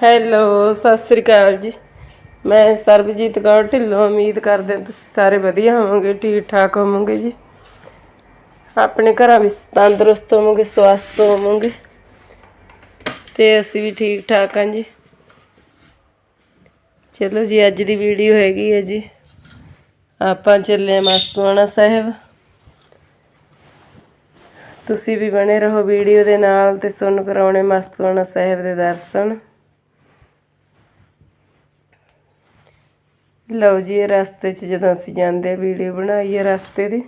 Hello, Sat Sri ਅਕਾਲ ਜੀ। ਮੈਂ ਸਰਬਜੀਤ ਕੌਰ ਢਿੱਲੋਂ, ਉਮੀਦ ਕਰਦੇ ਤੁਸੀਂ ਸਾਰੇ ਵਧੀਆ ਹੋਵੋਗੇ ਠੀਕ ਠਾਕ ਹੋਵੋਗੇ ਜੀ। ਆਪਣੇ ਘਰਾਂ ਵਿੱਚ ਤੰਦਰੁਸਤ ਹੋਵੋਗੇ, ਸਵਸਥ ਹੋਵੋਗੇ, ਤੇ ਅਸੀਂ ਵੀ ਠੀਕ ਠਾਕ ਹਾਂ ਜੀ। ਚਲੋ ਜੀ, ਅੱਜ ਦੀ ਵੀਡੀਓ ਹੈਗੀ ਹੈ ਜੀ। ਆਪਾਂ ਚੱਲੇ ਹਾਂ ਮਸਤੂਆਣਾ ਸਾਹਿਬ। ਤੁਸੀਂ ਵੀ ਬਣੇ ਰਹੋ ਵੀਡੀਓ ਦੇ ਨਾਲ ਤੇ ਸੁਣ ਕਰਾਉਣੇ ਮਸਤੂਆਣਾ ਸਾਹਿਬ ਦੇ ਦਰਸ਼ਨ। ਲਓ ਜੀ, ਇਹ ਰਸਤੇ 'ਚ ਜਦੋਂ ਅਸੀਂ ਜਾਂਦੇ ਆ ਵੀਡੀਓ ਬਣਾਈ ਹੈ ਰਸਤੇ ਦੀ।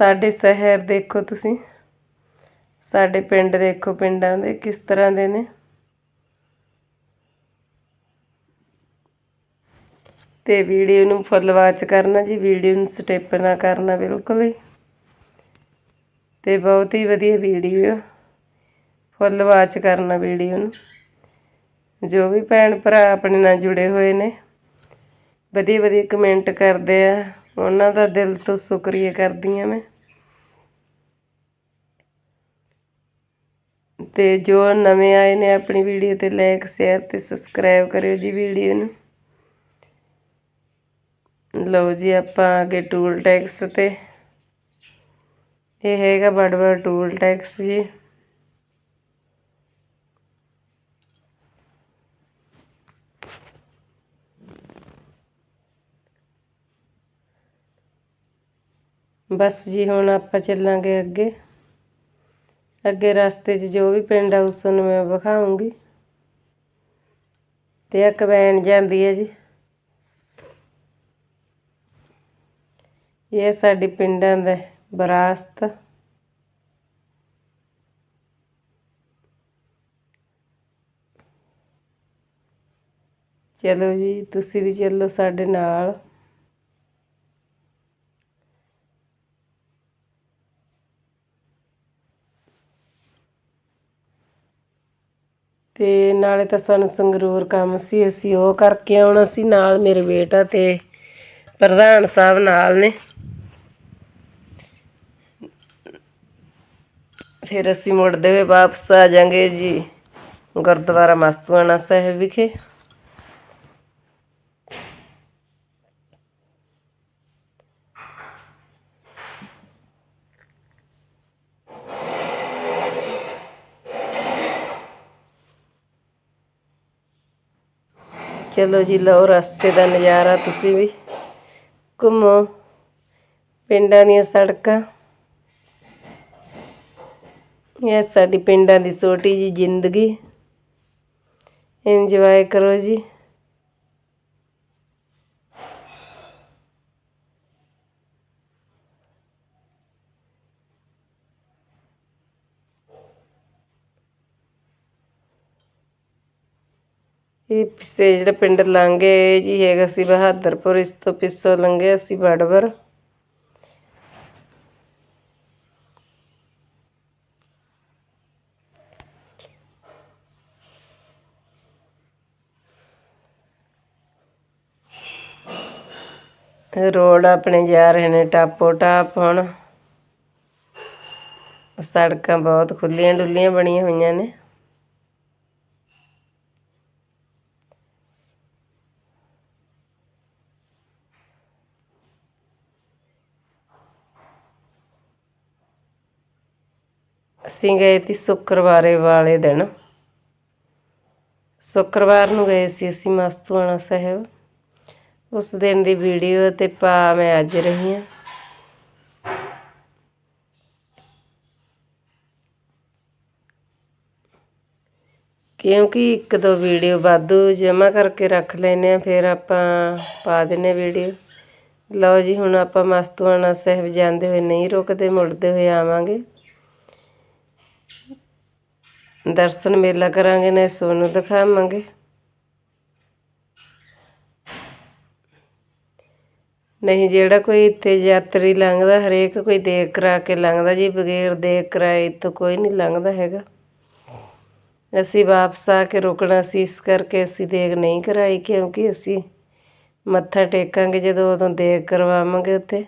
ਸਾਡੇ ਸ਼ਹਿਰ ਦੇਖੋ ਤੁਸੀਂ। ਸਾਡੇ ਪਿੰਡ ਦੇਖੋ, ਪਿੰਡਾਂ ਦੇ ਕਿਸ ਤਰ੍ਹਾਂ ਦੇ ਨੇ। ਤੇ ਵੀਡੀਓ ਨੂੰ ਫੁੱਲ ਵਾਚ ਕਰਨਾ ਜੀ, ਵੀਡੀਓ ਨੂੰ ਸਟੈਪ ਨਾ ਕਰਨਾ ਬਿਲਕੁਲ ਹੀ ਤੇ ਬਹੁਤ ਹੀ ਵਧੀਆ ਵੀਡੀਓ ਫੁੱਲ ਵਾਚ ਕਰਨਾ ਵੀਡੀਓ ਨੂੰ। ਜੋ ਵੀ ਭੈਣ ਭਰਾ ਆਪਣੇ ਨਾਲ ਜੁੜੇ ਹੋਏ ਨੇ, ਵਧੀਆ ਵਧੀਆ ਕਮੈਂਟ ਕਰਦੇ ਆ। ਉਹਨਾਂ ਦਾ ਦਿਲ ਤੋਂ ਸ਼ੁਕਰੀਆ ਕਰਦੀ ਆ ਮੈਂ। ਤੇ ਜੋ ਨਵੇਂ ਆਏ ਨੇ ਆਪਣੀ ਵੀਡੀਓ ਤੇ ਲਾਈਕ ਸ਼ੇਅਰ ਤੇ ਸਬਸਕ੍ਰਾਈਬ ਕਰਿਓ ਜੀ ਵੀਡੀਓ ਨੂੰ। ਲਓ ਜੀ ਆਪਾਂ ਅੱਗੇ ਟੂਲ ਟੈਕਸ ਤੇ। ਇਹ ਹੈਗਾ ਬੜਬੜ ਟੂਲ ਟੈਕਸ ਜੀ। ਬਸ ਜੀ, ਹੁਣ ਆਪਾਂ ਚੱਲਾਂਗੇ ਅੱਗੇ। ਅੱਗੇ ਰਸਤੇ 'ਚ ਜੋ ਵੀ ਪਿੰਡ ਆ ਉਸ ਨੂੰ ਮੈਂ ਵਿਖਾਉਂਗੀ। ਤੇ ਇੱਕ ਵੈਨ ਜਾਂਦੀ ਹੈ ਜੀ। ਇਹ ਸਾਡੀ ਪਿੰਡਾਂ ਦਾ ਵਿਰਾਸਤ। ਚਲੋ ਜੀ, ਤੁਸੀਂ ਵੀ ਚੱਲੋ ਸਾਡੇ ਨਾਲ। ਅਤੇ ਨਾਲੇ ਤਾਂ ਸਾਨੂੰ ਸੰਗਰੂਰ ਕੰਮ ਸੀ, ਅਸੀਂ ਉਹ ਕਰਕੇ ਆਉਣਾ ਸੀ ਨਾਲ ਮੇਰੇ ਬੇਟਾ ਅਤੇ ਪ੍ਰਧਾਨ ਸਾਹਿਬ ਨਾਲ ਨੇ। ਫਿਰ ਅਸੀਂ ਮੁੜਦੇ ਹੋਏ ਵਾਪਸ ਆ ਜਾਾਂਗੇ ਜੀ ਗੁਰਦੁਆਰਾ ਮਸਤੂਆਣਾ ਸਾਹਿਬ ਵਿਖੇ। ਚਲੋ ਜੀ ਲਓ ਰਸਤੇ ਦਾ ਨਜ਼ਾਰਾ, ਤੁਸੀਂ ਵੀ ਘੁੰਮੋ ਪਿੰਡਾਂ ਦੀਆਂ ਸੜਕਾਂ। ਇਹ ਸਾਡੀ ਪਿੰਡਾਂ ਦੀ ਛੋਟੀ ਜੀ ਜ਼ਿੰਦਗੀ। ਇੰਜੋਏ ਕਰੋ ਜੀ। ਇਹ ਪਿੱਛੇ ਜਿਹੜਾ ਪਿੰਡ ਲੰਘੇ ਜੀ ਹੈਗਾ ਸੀ ਬਹਾਦਰਪੁਰ, ਇਸ ਤੋਂ ਪਿੱਛੋਂ ਲੰਘਿਆ ਸੀ ਬੜਬਰ ਰੋਡ ਆਪਣੇ ਜਾ ਰਹੇ ਨੇ, ਟਾਪੋ ਟਾਪ ਹੁਣ। ਸੜਕਾਂ ਬਹੁਤ ਖੁੱਲੀਆਂ ਡੁੱਲੀਆਂ ਬਣੀਆਂ ਹੋਈਆਂ ਨੇ। ਅਸੀਂ ਗਏ ਸੀ ਸ਼ੁੱਕਰਵਾਰੇ ਵਾਲੇ ਦਿਨ। ਸ਼ੁੱਕਰਵਾਰ ਨੂੰ ਗਏ ਸੀ ਅਸੀਂ ਮਸਤੂਆਣਾ ਸਾਹਿਬ। ਉਸ ਦਿਨ ਦੀ ਵੀਡੀਓ ਤੇ ਪਾ ਮੈਂ ਅੱਜ ਰਹੀ ਹਾਂ। ਕਿਉਂਕਿ ਇੱਕ ਦੋ ਵੀਡੀਓ ਵਾਧੂ ਜਮ੍ਹਾਂ ਕਰਕੇ ਰੱਖ ਲੈਨੇ ਆ ਫਿਰ ਆਪਾਂ ਪਾ ਦਿੰਨੇ ਵੀਡੀਓ। ਲਓ ਜੀ, ਹੁਣ ਆਪਾਂ ਮਸਤੂਆਣਾ ਸਾਹਿਬ ਜਾਂਦੇ ਹੋਏ ਨਹੀਂ ਰੁਕਦੇ, ਮੁੜਦੇ ਹੋਏ ਆਵਾਂਗੇ। ਦਰਸ਼ਨ ਮੇਲਾ ਕਰਾਂਗੇ, ਨੇ ਸੋਨੂੰ ਦਿਖਾਵਾਂਗੇ। ਨਹੀਂ, ਜਿਹੜਾ ਕੋਈ ਇੱਥੇ ਯਾਤਰੀ ਲੰਘਦਾ, ਹਰੇਕ ਕੋਈ ਦੇਖ ਕਰਾ ਕੇ ਲੰਘਦਾ, ਜੀ ਬਗੈਰ ਦੇਖ ਕਰਾਏ ਇੱਥੋਂ ਕੋਈ ਨਹੀਂ ਲੰਘਦਾ ਹੈਗਾ। ਅਸੀਂ ਵਾਪਸ ਆ ਕੇ ਰੁਕਣਾ ਸੀ, ਇਸ ਕਰਕੇ ਅਸੀਂ ਦੇਖ ਨਹੀਂ ਕਰਾਈ, ਕਿਉਂਕਿ ਅਸੀਂ ਮੱਥਾ ਟੇਕਾਂਗੇ, ਜਦੋਂ ਉਦੋਂ ਦੇਖ ਕਰਵਾਵਾਂਗੇ ਉੱਥੇ।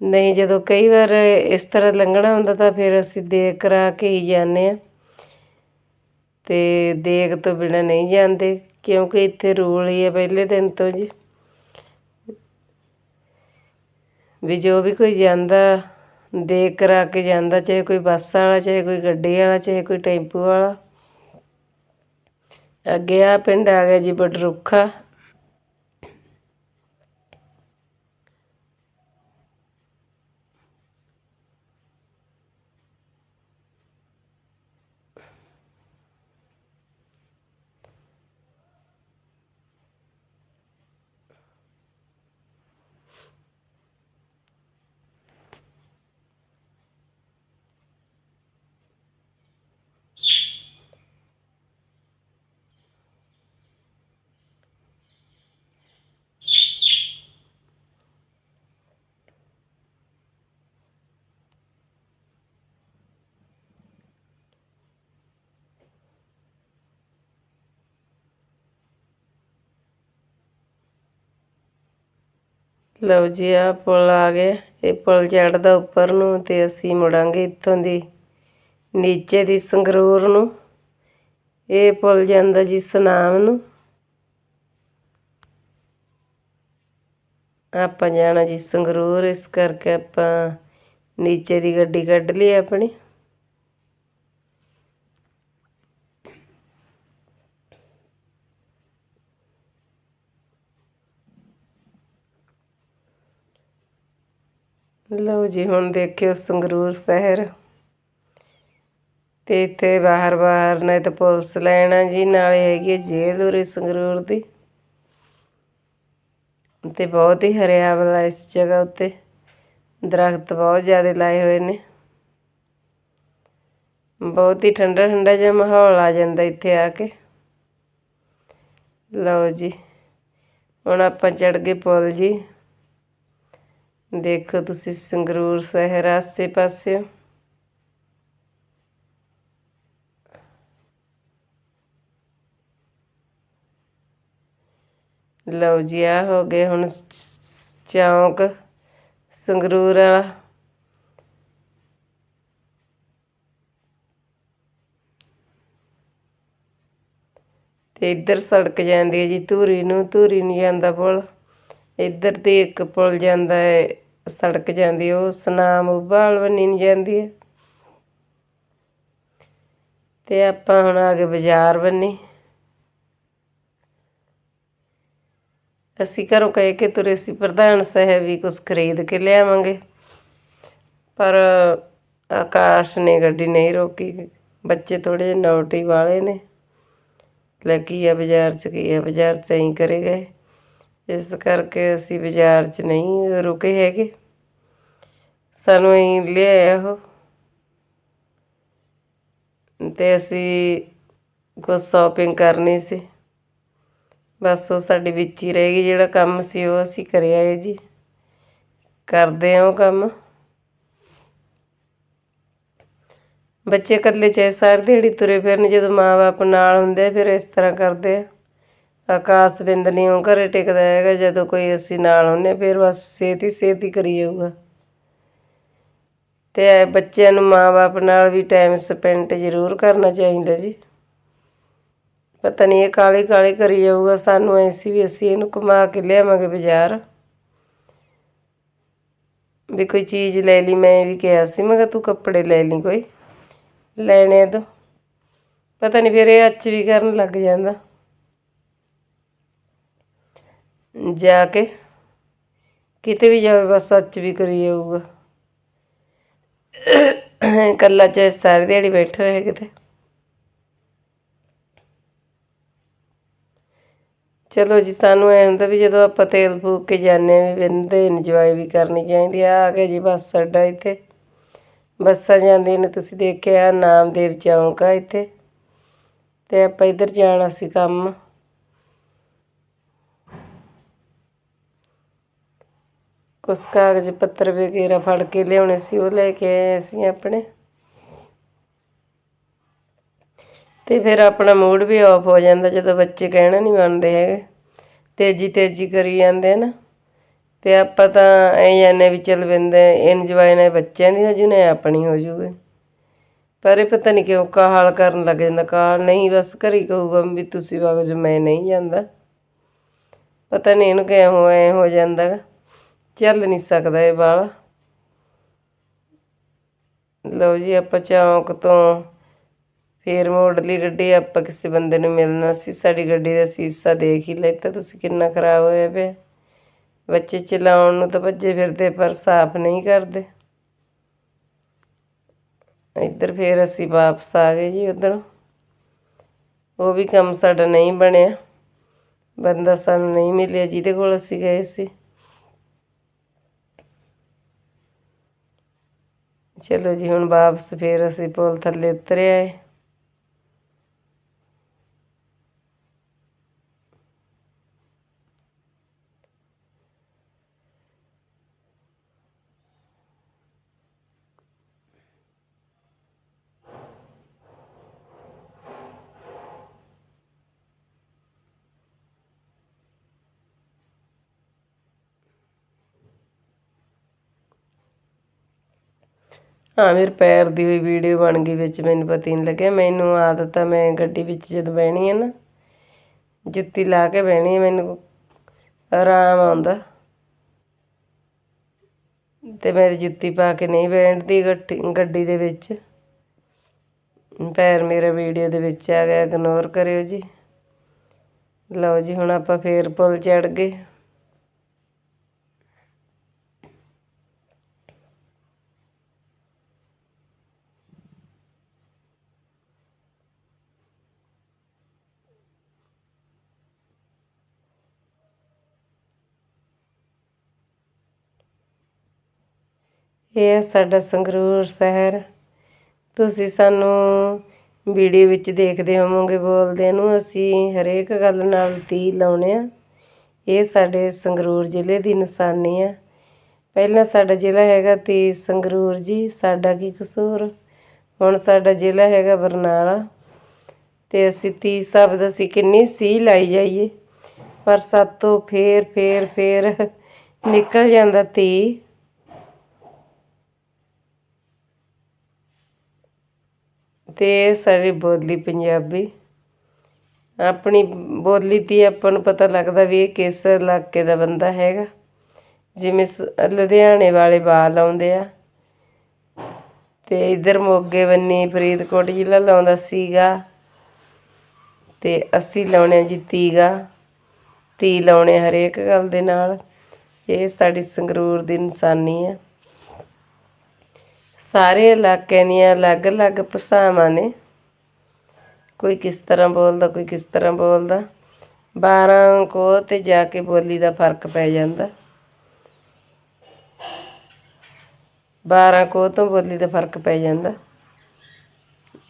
ਨਹੀਂ, ਜਦੋਂ ਕਈ ਵਾਰ ਇਸ ਤਰ੍ਹਾਂ ਲੰਘਣਾ ਹੁੰਦਾ, ਤਾਂ ਫਿਰ ਅਸੀਂ ਦੇਖ ਕਰਾ ਕੇ ਹੀ ਜਾਂਦੇ ਆ ਅਤੇ ਦੇਗ ਤੋਂ ਬਿਨਾਂ ਨਹੀਂ ਜਾਂਦੇ, ਕਿਉਂਕਿ ਇੱਥੇ ਰੂਲ ਹੀ ਹੈ ਪਹਿਲੇ ਦਿਨ ਤੋਂ ਜੀ। ਵੀ ਜੋ ਵੀ ਕੋਈ ਜਾਂਦਾ, ਦੇਖ ਕਰਾ ਕੇ ਜਾਂਦਾ, ਚਾਹੇ ਕੋਈ ਬੱਸ ਵਾਲਾ, ਚਾਹੇ ਕੋਈ ਗੱਡੀ ਵਾਲਾ, ਚਾਹੇ ਕੋਈ ਟੈਂਪੂ ਵਾਲਾ। ਅੱਗੇ ਆ ਪਿੰਡ ਆ ਗਿਆ ਜੀ ਬਡਰੁੱਖਾ ਲਓ ਜੀ ਆ ਪੁਲ ਆ ਗਿਆ। ਇਹ ਪੁਲ ਚੜਦਾ ਉੱਪਰ ਨੂੰ ਤੇ ਅਸੀਂ ਮੁੜਾਂਗੇ ਇੱਥੋਂ ਦੀ, ਨੀਚੇ ਦੀ ਸੰਗਰੂਰ ਨੂੰ। ਇਹ ਪੁਲ ਜਾਂਦਾ ਜੀ ਸਨਾਮ ਨੂੰ। ਆਪਾਂ ਜਾਣਾ ਜੀ ਸੰਗਰੂਰ, ਇਸ ਕਰਕੇ ਆਪਾਂ ਨੀਚੇ ਦੀ ਗੱਡੀ ਕੱਢ ਲਈ ਆਪਣੀ। ਲਓ ਜੀ, ਹੁਣ ਦੇਖਿਓ ਸੰਗਰੂਰ ਸ਼ਹਿਰ। ਤੇ ਇੱਥੇ ਬਾਹਰ ਬਾਹਰ ਨੇ ਤਾਂ ਪੁਲਿਸ ਲਾਈਨ ਆ ਜੀ, ਨਾਲੇ ਹੈਗੀ ਹੈ ਜੇਲ੍ਹ ਉਰੇ ਸੰਗਰੂਰ ਦੀ। ਤੇ ਬਹੁਤ ਹੀ ਹਰਿਆਵਲ ਇਸ ਜਗ੍ਹਾ ਉੱਤੇ। ਦਰਖਤ ਬਹੁਤ ਜ਼ਿਆਦਾ ਲਾਏ ਹੋਏ ਨੇ। ਬਹੁਤ ਹੀ ਠੰਡਾ ਠੰਡਾ ਜਿਹਾ ਮਾਹੌਲ ਆ ਜਾਂਦਾ ਇੱਥੇ ਆ ਕੇ। ਲਓ ਜੀ, ਹੁਣ ਆਪਾਂ ਚੜ ਗਏ ਪੁਲ ਜੀ। ਦੇਖੋ ਤੁਸੀਂ ਸੰਗਰੂਰ ਸ਼ਹਿਰ ਆਸੇ ਪਾਸੇ ਲਓ ਜੀ ਆ ਹੋ ਗਏ ਹੁਣ ਚੌਂਕ, ਸੰਗਰੂਰ ਵਾਲਾ। ਤੇ ਇੱਧਰ ਸੜਕ ਜਾਂਦੀ ਹੈ ਜੀ, ਧੂਰੀ ਨੂੰ ਧੂਰੀ ਨੂੰ ਜਾਂਦਾ ਪੁਲ। ਇੱਧਰ ਦੀ ਇੱਕ ਪੁਲ ਜਾਂਦਾ ਹੈ, ਸੜਕ ਜਾਂਦੀ ਉਹ ਸਨਾਮ ਉਬਾਲ ਬੰਨੀ ਨੂੰ ਜਾਂਦੀ ਹੈ। ਤੇ ਆਪਾਂ ਹੁਣ ਆ ਗਏ ਬਾਜ਼ਾਰ ਬੰਨੀ। ਅਸੀਂ ਘਰੋਂ ਕਹਿ ਕੇ ਤੁਰੇ ਸੀ, ਪ੍ਰਧਾਨ ਸਾਹਿਬ ਵੀ ਕੁਝ ਖਰੀਦ ਕੇ ਲਿਆਵਾਂਗੇ। ਪਰ ਆਕਾਸ਼ ਨੇ ਗੱਡੀ ਨਹੀਂ ਰੋਕੀ, ਬੱਚੇ ਥੋੜੇ ਜਿਹੇ ਨੌਟੀ ਵਾਲੇ ਨੇ। ਲੈ ਕੀ ਆ ਬਾਜ਼ਾਰ ਚ, ਕੀ ਆ ਬਾਜ਼ਾਰ ਚ, ਐਂ ਕਰੇ ਗਏ। ਇਸ ਕਰਕੇ ਅਸੀਂ ਬਾਜ਼ਾਰ 'ਚ ਨਹੀਂ ਰੁਕੇ ਹੈਗੇ। ਸਾਨੂੰ ਐਂ ਲਿਆਇਆ ਉਹ। ਤੇ ਅਸੀਂ ਕੁਝ ਸ਼ਾਪਿੰਗ ਕਰਨੀ ਸੀ। ਬਸ ਉਹ ਸਾਡੇ ਵਿੱਚ ਹੀ ਰਹਿ ਗਈ ਜਿਹੜਾ ਕੰਮ ਸੀ ਉਹ ਅਸੀਂ ਕਰਿਆ ਹੈ ਜੀ। ਕਰਦੇ ਹਾਂ ਉਹ ਕੰਮ। ਬੱਚੇ ਇਕੱਲੇ ਚਾਹੇ ਸਾਰੀ ਦਿਹਾੜੀ ਤੁਰੇ ਫਿਰਨ ਜਦੋਂ ਮਾਂ-ਬਾਪ ਨਾਲ ਹੁੰਦੇ ਆ, ਫਿਰ ਇਸ ਤਰ੍ਹਾਂ ਕਰਦੇ ਆ। ਆਕਾਸ਼ ਬਿੰਦ ਨਹੀਂ ਉਹ ਘਰੇ ਟਿਕਦਾ ਹੈਗਾ, ਜਦੋਂ ਕੋਈ ਅਸੀਂ ਨਾਲ ਹੁੰਨੇ ਫਿਰ ਬਸ ਛੇਤੀ ਛੇਤੀ ਕਰੀ ਜਾਊਗਾ। ਤੇ ਬੱਚਿਆਂ ਨੂੰ ਮਾਂ-ਬਾਪ ਨਾਲ ਵੀ ਟਾਈਮ ਸਪੈਂਡ ਜ਼ਰੂਰ ਕਰਨਾ ਚਾਹੀਦਾ ਜੀ। ਪਤਾ ਨਹੀਂ ਇਹ ਕਾਲੀ ਕਾਲੀ ਕਰੀ ਜਾਊਗਾ, ਸਾਨੂੰ ਐਸੀ ਵੀ ਅਸੀਂ ਇਹਨੂੰ ਕਮਾ ਕੇ ਲਿਆਵਾਂਗੇ ਬਾਜ਼ਾਰ। ਵੀ ਕੋਈ ਚੀਜ਼ ਲੈ ਲਈ, ਮੈਂ ਵੀ ਕਿਹਾ ਸੀ, ਮੈਂ ਕਿਹਾ ਤੂੰ ਕੱਪੜੇ ਲੈ ਲਈ ਕੋਈ। ਲੈਣੇ ਤੋਂ। ਪਤਾ ਨਹੀਂ ਫਿਰ ਇਹ ਅੱਜ ਵੀ ਕਰਨ ਲੱਗ ਜਾਂਦਾ। ਜਾ ਕੇ ਕਿਤੇ ਵੀ ਜਾਵੇ, ਬਸ ਸੱਚ ਵੀ ਕਰੀ ਜਾਊਗਾ। ਇਕੱਲਾ ਚਾਹੇ ਸਾਰੀ ਦਿਹਾੜੀ ਬੈਠਾ ਰਹੇ ਕਿਤੇ। ਚਲੋ ਜੀ, ਸਾਨੂੰ ਐ ਹੁੰਦਾ ਵੀ ਜਦੋਂ ਆਪਾਂ ਤੇਲ ਫੂਕ ਕੇ ਜਾਂਦੇ ਆ ਵੀ ਬੰਦੇ ਇੰਜੋਏ ਵੀ ਕਰਨੀ ਚਾਹੀਦੀ ਆ। ਆ ਗਿਆ ਜੀ ਬੱਸ ਅੱਡਾ ਇੱਥੇ। ਬੱਸਾਂ ਜਾਂਦੀਆਂ ਨੇ, ਤੁਸੀਂ ਦੇਖਿਆ ਨਾਮਦੇਵ ਚੌਂਕ ਆ ਇੱਥੇ। ਤੇ ਆਪਾਂ ਇੱਧਰ ਜਾਣਾ ਸੀ ਕੰਮ। ਕੁਛ ਕਾਗਜ਼ ਪੱਤਰ ਵਗੈਰਾ ਫੜ ਕੇ ਲਿਆਉਣੇ ਸੀ, ਉਹ ਲੈ ਕੇ ਆਏ ਅਸੀਂ ਆਪਣੇ। ਤੇ ਫਿਰ ਆਪਣਾ ਮੂਡ ਵੀ ਆਫ ਹੋ ਜਾਂਦਾ ਜਦੋਂ ਬੱਚੇ ਕਹਿਣਾ ਨਹੀਂ ਮੰਨਦੇ ਹੈਗੇ। ਤੇਜ਼ੀ ਤੇਜ਼ੀ ਕਰੀ ਜਾਂਦੇ ਨਾ। ਤੇ ਆਪਾਂ ਤਾਂ ਐ ਜਾਂਦੇ ਵੀ ਚੱਲ ਬਿੰਦੇ ਇੰਜੋਏ ਨੇ ਬੱਚਿਆਂ ਦੀ ਹੋ ਜੂ ਨੇ ਆਪਣੀ ਹੋ ਜੂਗੀ ਪਰ ਇਹ ਪਤਾ ਨਹੀਂ ਕਿਉਂ ਕਾਹਲ ਕਰਨ ਲੱਗ ਜਾਂਦਾ ਕਾਹਲ ਨਹੀਂ ਬਸ ਘਰੀ ਕਹੂਗਾ ਵੀ ਤੁਸੀਂ ਵਗ ਜੋ ਮੈਂ ਨਹੀਂ ਜਾਂਦਾ। ਪਤਾ ਨਹੀਂ ਇਹਨੂੰ ਕਿਉਂ ਐ ਹੋ ਜਾਂਦਾ ਗਾ। ਚੱਲ ਨਹੀਂ ਸਕਦਾ ਇਹ ਵਾਲ। ਲਓ ਜੀ, ਆਪਾਂ ਚੌਂਕ ਤੋਂ ਫੇਰ ਮੋੜ ਗੱਡੀ ਆਪਾਂ ਕਿਸੇ ਬੰਦੇ ਨੂੰ ਮਿਲਣਾ ਸੀ। ਸਾਡੀ ਗੱਡੀ ਦਾ ਸੀਸਾ ਦੇਖ ਹੀ ਲੈਤਾ, ਤੁਸੀਂ ਕਿੰਨਾ ਖਰਾਬ ਹੋਇਆ ਪਿਆ। ਬੱਚੇ ਚਲਾਉਣ ਨੂੰ ਤਾਂ ਭੱਜੇ ਫਿਰਦੇ, ਪਰ ਸਾਫ਼ ਨਹੀਂ ਕਰਦੇ। ਇੱਧਰ ਫੇਰ ਅਸੀਂ ਵਾਪਸ ਆ ਗਏ ਜੀ ਉਧਰ। ਉਹ ਵੀ ਕੰਮ ਸਾਡਾ ਨਹੀਂ ਬਣਿਆ। ਬੰਦਾ ਸਾਨੂੰ ਨਹੀਂ ਮਿਲਿਆ, ਜਿਹਦੇ ਕੋਲ ਅਸੀਂ ਗਏ ਸੀ। ਚਲੋ ਜੀ ਹੁਣ ਵਾਪਸ ਫਿਰ ਅਸੀਂ ਪੁਲ ਥੱਲੇ ਉਤਰ ਆਏ ਹਾਂ, ਮੇਰੇ ਪੈਰ ਦੀ ਵੀ ਵੀਡੀਓ ਬਣ ਗਈ ਵਿੱਚ, ਮੈਨੂੰ ਪਤਾ ਨਹੀਂ ਲੱਗਿਆ। ਮੈਨੂੰ ਆਦਤ ਆ, ਮੈਂ ਗੱਡੀ ਵਿੱਚ ਜਦ ਬਹਿਣੀ ਹੈ ਨਾ, ਜੁੱਤੀ ਲਾ ਕੇ ਬਹਿਣੀ ਹੈ ਮੈਨੂੰ ਆਰਾਮ ਆਉਂਦਾ। ਤੇ ਮੇਰੀ ਜੁੱਤੀ ਪਾ ਕੇ ਨਹੀਂ ਬੈਠਦੀ ਗੱਡੀ ਗੱਡੀ ਦੇ ਵਿੱਚ। ਪੈਰ ਮੇਰਾ ਵੀਡੀਓ ਦੇ ਵਿੱਚ ਆ ਗਿਆ ਇਗਨੋਰ ਕਰਿਓ ਜੀ। ਲਓ ਜੀ, ਹੁਣ ਆਪਾਂ ਫੇਰ ਪੁਲ ਚੜ ਗਏ। ਇਹ ਹੈ ਸਾਡਾ ਸੰਗਰੂਰ ਸ਼ਹਿਰ, ਤੁਸੀਂ ਸਾਨੂੰ ਵੀਡੀਓ ਵਿੱਚ ਦੇਖਦੇ ਹੋਵੋਗੇ ਬੋਲਦੇ ਨੂੰ ਅਸੀਂ ਹਰੇਕ ਗੱਲ ਨਾਲ ਤੀ ਲਾਉਣੇ ਆ। ਇਹ ਸਾਡੇ ਸੰਗਰੂਰ ਜ਼ਿਲ੍ਹੇ ਦੀ ਨਿਸ਼ਾਨੀ ਆ। ਪਹਿਲਾਂ ਸਾਡਾ ਜ਼ਿਲ੍ਹਾ ਹੈਗਾ ਤੀ ਸੰਗਰੂਰ ਜੀ, ਸਾਡਾ ਕੀ ਕਸੂਰ? ਹੁਣ ਸਾਡਾ ਜ਼ਿਲ੍ਹਾ ਹੈਗਾ ਬਰਨਾਲਾ। ਤੇ ਅਸੀਂ ਤੀ ਸ਼ਬਦ ਅਸੀਂ ਕਿੰਨੀ ਸੀ ਲਾਈ ਜਾਈਏ। ਪਰ ਸਾਤੋਂ ਫੇਰ ਫੇਰ ਫੇਰ ਨਿਕਲ ਜਾਂਦਾ ਤੀ ਤੇ ਸਾਡੀ ਬੋਲੀ ਪੰਜਾਬੀ। ਆਪਣੀ ਬੋਲੀ ਦੀ ਆਪਾਂ ਨੂੰ ਪਤਾ ਲੱਗਦਾ ਵੀ ਇਹ ਕਿਸ ਇਲਾਕੇ ਦਾ ਬੰਦਾ ਹੈਗਾ। ਜਿਵੇਂ ਸ- ਲੁਧਿਆਣੇ ਵਾਲੇ ਬਾਲ ਆਉਂਦੇ ਆ। ਤੇ ਇਧਰ ਮੋਗੇ ਬੰਨੀ ਫਰੀਦਕੋਟ ਜ਼ਿਲ੍ਹਾ ਲਾਉਂਦਾ ਸੀਗਾ। ਤੇ ਅਸੀਂ ਲਾਉਣੇ ਆ ਜੀ ਤੀਗਾ। ਤੀ ਲਾਉਣੇ ਹਰੇਕ ਗੱਲ ਦੇ ਨਾਲ। ਇਹ ਸਾਡੀ ਸੰਗਰੂਰ ਦੀ ਇਨਸਾਨੀ ਆ। ਸਾਰੇ ਇਲਾਕਿਆਂ ਦੀਆਂ ਅਲੱਗ-ਅਲੱਗ ਭਾਸ਼ਾਵਾਂ ਨੇ। ਕੋਈ ਕਿਸ ਤਰ੍ਹਾਂ ਬੋਲਦਾ, ਕੋਈ ਕਿਸ ਤਰ੍ਹਾਂ ਬੋਲਦਾ। 12 ਕੋ ਤੇ ਜਾ ਕੇ ਬੋਲੀ ਦਾ ਫ਼ਰਕ ਪੈ ਜਾਂਦਾ। 12 ਕੋ ਤੋਂ ਬੋਲੀ ਦਾ ਫ਼ਰਕ ਪੈ ਜਾਂਦਾ।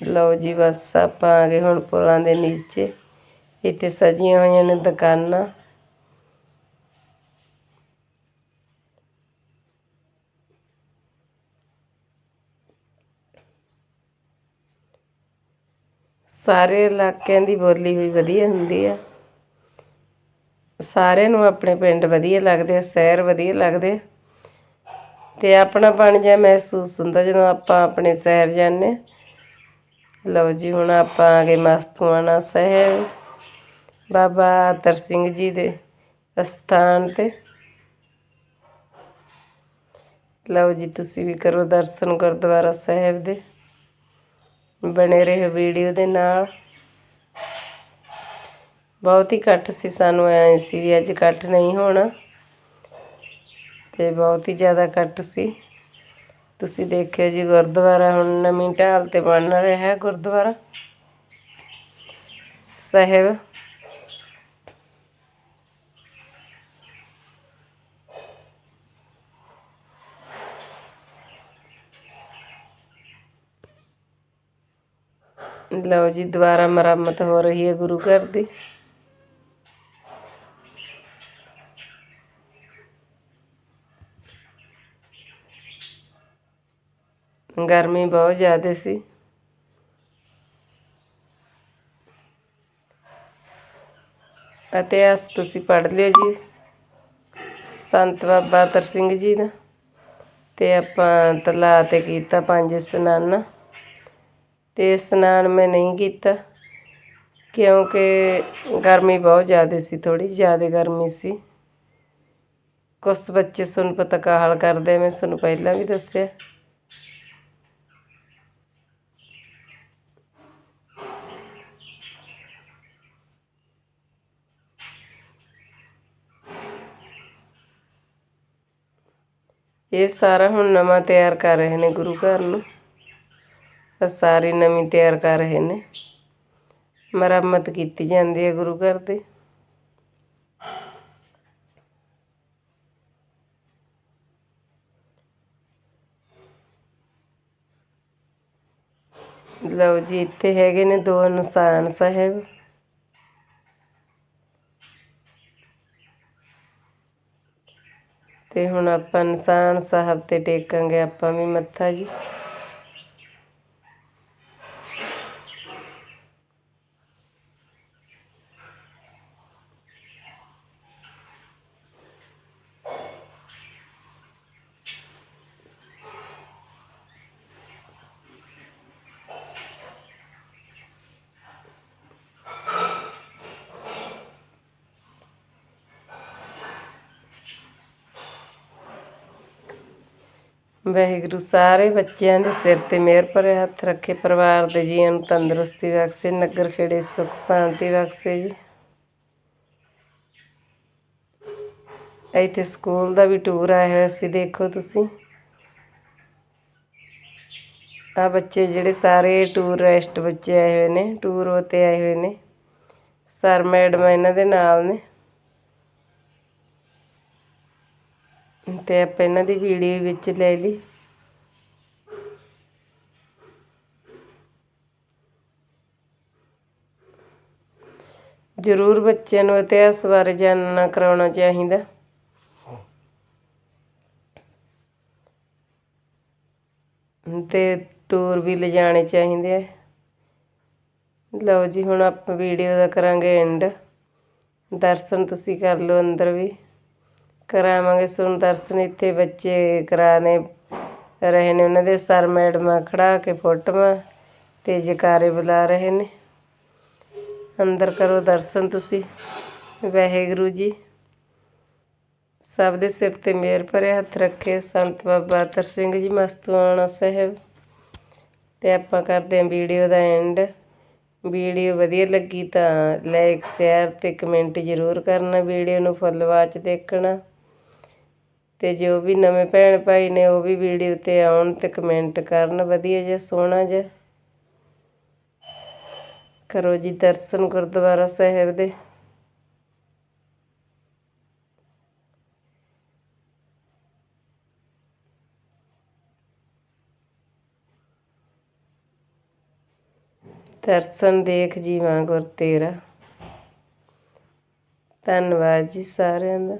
ਲਓ ਜੀ ਬਸ ਆਪਾਂ ਆ ਗਏ ਹੁਣ ਪੁਲਾਂ ਦੇ ਨੀਚੇ। ਇੱਥੇ ਸਜੀਆਂ ਹੋਈਆਂ ਨੇ ਦੁਕਾਨਾਂ। ਸਾਰੇ ਇਲਾਕਿਆਂ ਦੀ ਬੋਲੀ ਹੋਈ ਵਧੀਆ ਹੁੰਦੀ ਆ। ਸਾਰਿਆਂ ਨੂੰ ਆਪਣੇ ਪਿੰਡ ਵਧੀਆ ਲੱਗਦੇ ਆ, ਸ਼ਹਿਰ ਵਧੀਆ ਲੱਗਦੇ ਆ। ਤੇ ਆਪਣਾ ਬਣ ਜਾ ਮਹਿਸੂਸ ਹੁੰਦਾ ਜਦੋਂ ਆਪਾਂ ਆਪਣੇ ਸ਼ਹਿਰ ਜਾਂਦੇ ਹਾਂ। ਲਓ ਜੀ, ਹੁਣ ਆਪਾਂ ਆ ਗਏ ਮਸਤੂਆਣਾ ਸਾਹਿਬ। ਬਾਬਾ ਆਤਰ ਸਿੰਘ ਜੀ ਦੇ ਅਸਥਾਨ ਤੇ। ਲਓ ਜੀ, ਤੁਸੀਂ ਵੀ ਕਰੋ ਦਰਸ਼ਨ ਗੁਰਦੁਆਰਾ ਸਾਹਿਬ ਦੇ। ਬਣੇ ਰਹੇ ਵੀਡੀਓ ਦੇ ਨਾਲ। ਬਹੁਤ ਹੀ ਘੱਟ ਸੀ ਸਾਨੂੰ, ਐ ਸੀ ਵੀ ਅੱਜ ਘੱਟ ਨਹੀਂ ਹੋਣਾ। ਤੇ ਬਹੁਤ ਹੀ ਜ਼ਿਆਦਾ ਘੱਟ ਸੀ। ਤੁਸੀਂ ਦੇਖਿਓ ਜੀ, ਗੁਰਦੁਆਰਾ ਹੁਣ ਨਵੀਂ ਢਾਲ ਤੇ ਬਣ ਰਿਹਾ ਹੈ ਗੁਰਦੁਆਰਾ। ਸਾਹਿਬ ਲਓ ਜੀ, ਦੁਬਾਰਾ ਮੁਰੰਮਤ ਹੋ ਰਹੀ ਹੈ ਗੁਰੂ ਘਰ ਦੀ। ਗਰਮੀ ਬਹੁਤ ਜ਼ਿਆਦਾ ਸੀ। ਇਤਿਹਾਸ ਤੁਸੀਂ ਪੜ੍ਹ ਲਿਓ ਜੀ, ਸੰਤ ਬਾਬਾ ਤਰ ਸਿੰਘ ਜੀ ਦਾ। ਤੇ ਆਪਾਂ ਤਲਾ ਤੇ ਕੀਤਾ ਪੰਜ ਸਨਾਨਾ। ਤੇ ਇਸ਼ਨਾਨ ਮੈਂ ਨਹੀਂ ਕੀਤਾ ਕਿਉਂਕਿ ਗਰਮੀ ਬਹੁਤ ਜ਼ਿਆਦਾ ਸੀ ਥੋੜੀ ਜ਼ਿਆਦਾ ਗਰਮੀ ਸੀ ਕੁਛ ਬੱਚੇ ਤੁਹਾਨੂੰ ਪਤਾ ਕਾਹਲ ਕਰਦੇ ਮੈਂ ਤੁਹਾਨੂੰ ਪਹਿਲਾਂ ਵੀ ਦੱਸਿਆ ਇਹ ਸਾਰਾ ਹੁਣ ਨਵਾਂ ਤਿਆਰ ਕਰ ਰਹੇ ਨੇ ਗੁਰੂ ਘਰ ਨੂੰ ਆਹ ਸਾਰੀ ਨਵੀਂ ਤਿਆਰ ਕਰ ਰਹੇ ਨੇ। ਮੁਰੰਮਤ ਕੀਤੀ ਜਾਂਦੀ ਹੈ ਗੁਰੂ ਘਰ ਦੀ। ਲਓ ਜੀ, ਇੱਥੇ ਹੈਗੇ ਨੇ ਦੋ ਨਿਸ਼ਾਨ ਸਾਹਿਬ। ਤੇ ਹੁਣ ਆਪਾਂ ਨਿਸ਼ਾਨ ਸਾਹਿਬ ਤੇ ਟੇਕਾਂਗੇ, ਆਪਾਂ ਵੀ ਮੱਥਾ ਜੀ। ਵਾਹਿਗੁਰੂ, ਸਾਰੇ ਬੱਚਿਆਂ ਦੇ ਸਿਰ ਤੇ ਮਿਹਰ ਭਰੇ ਹੱਥ ਰੱਖੇ, ਪਰਿਵਾਰ ਦੇ ਜੀਆਂ ਨੂੰ ਤੰਦਰੁਸਤੀ ਬਖਸ਼ੇ, ਨਗਰ ਖੇੜੇ ਸੁਖ ਸ਼ਾਂਤੀ ਬਖਸ਼ੇ ਜੀ। ਇੱਥੇ ਸਕੂਲ ਦਾ ਵੀ ਟੂਰ ਆਇਆ ਹੋਇਆ ਸੀ, ਦੇਖੋ ਤੁਸੀਂ। ਆ ਬੱਚੇ ਜਿਹੜੇ ਸਾਰੇ ਟੂਰਿਸਟ ਬੱਚੇ ਆਏ ਹੋਏ ਨੇ, ਟੂਰ ਉਤੇ ਆਏ ਹੋਏ ਨੇ। ਸਰ, ਮੈਡਮ ਇਹਨਾਂ ਦੇ ਨਾਲ ਨੇ। ਤੇ ਆਪਾਂ ਇਹਨਾਂ ਦੀ ਵੀਡੀਓ ਵਿੱਚ ਲੈ ਲਈ। ਜ਼ਰੂਰ ਬੱਚਿਆਂ ਨੂੰ ਇਤਿਹਾਸ ਬਾਰੇ ਜਾਣਨਾ ਕਰਾਉਣਾ ਚਾਹੀਦਾ। ਤੇ ਟੂਰ ਵੀ ਲਿਜਾਣੇ ਚਾਹੀਦੇ ਆ। ਲਓ ਜੀ, ਹੁਣ ਆਪਾਂ ਵੀਡੀਓ ਦਾ ਕਰਾਂਗੇ ਐਂਡ ਦਰਸ਼ਨ ਤੁਸੀਂ ਕਰ ਲਓ ਅੰਦਰ ਵੀ। ਕਰਾਵਾਂਗੇ, ਸੁਣ ਦਰਸ਼ਨ ਇੱਥੇ ਬੱਚੇ ਕਰਾਣੇ। ਰਹੇ ਨੇ ਉਹਨਾਂ ਦੇ ਸਰ ਮੈਡਮਾਂ ਖੜਾ ਕੇ ਫੋਟੋਆਂ ਤੇ ਜਕਾਰੇ ਬੁਲਾ ਰਹੇ ਨੇ। ਅੰਦਰ ਕਰੋ ਦਰਸ਼ਨ ਤੁਸੀਂ, ਵਾਹਿਗੁਰੂ ਜੀ। ਸਭ ਦੇ ਸਿਰ ਤੇ ਮੇਰ ਭਰੇ ਹੱਥ ਰੱਖੇ ਸੰਤ ਬਾਬਾ ਤਰ ਸਿੰਘ ਜੀ ਮਸਤੂਆਣਾ ਸਾਹਿਬ। ਤੇ ਆਪਾਂ ਕਰਦੇ ਹਾਂ ਵੀਡੀਓ ਦਾ ਐਂਡ ਵੀਡੀਓ ਵਧੀਆ ਲੱਗੀ ਤਾਂ ਲਾਈਕ ਸ਼ੇਅਰ ਤੇ ਕਮੈਂਟ ਜ਼ਰੂਰ ਕਰਨਾ, ਵੀਡੀਓ ਨੂੰ ਫੁੱਲ ਵਾਚ ਦੇਖਣਾ। ਅਤੇ ਜੋ ਵੀ ਨਵੇਂ ਭੈਣ ਭਾਈ ਨੇ ਉਹ ਵੀ ਵੀਡੀਓ ਤੇ ਆਉਣ ਅਤੇ ਕਮੈਂਟ ਕਰਨ, ਵਧੀਆ ਜਿਹਾ, ਸੋਹਣਾ ਜਿਹਾ। ਕਰੋ ਜੀ ਦਰਸ਼ਨ ਗੁਰਦੁਆਰਾ ਸਾਹਿਬ ਦੇ। ਦਰਸ਼ਨ ਦੇਖ ਜੀਵਾਂ ਗੁਰ ਤੇਰਾ। ਧੰਨਵਾਦ ਜੀ ਸਾਰਿਆਂ ਦਾ।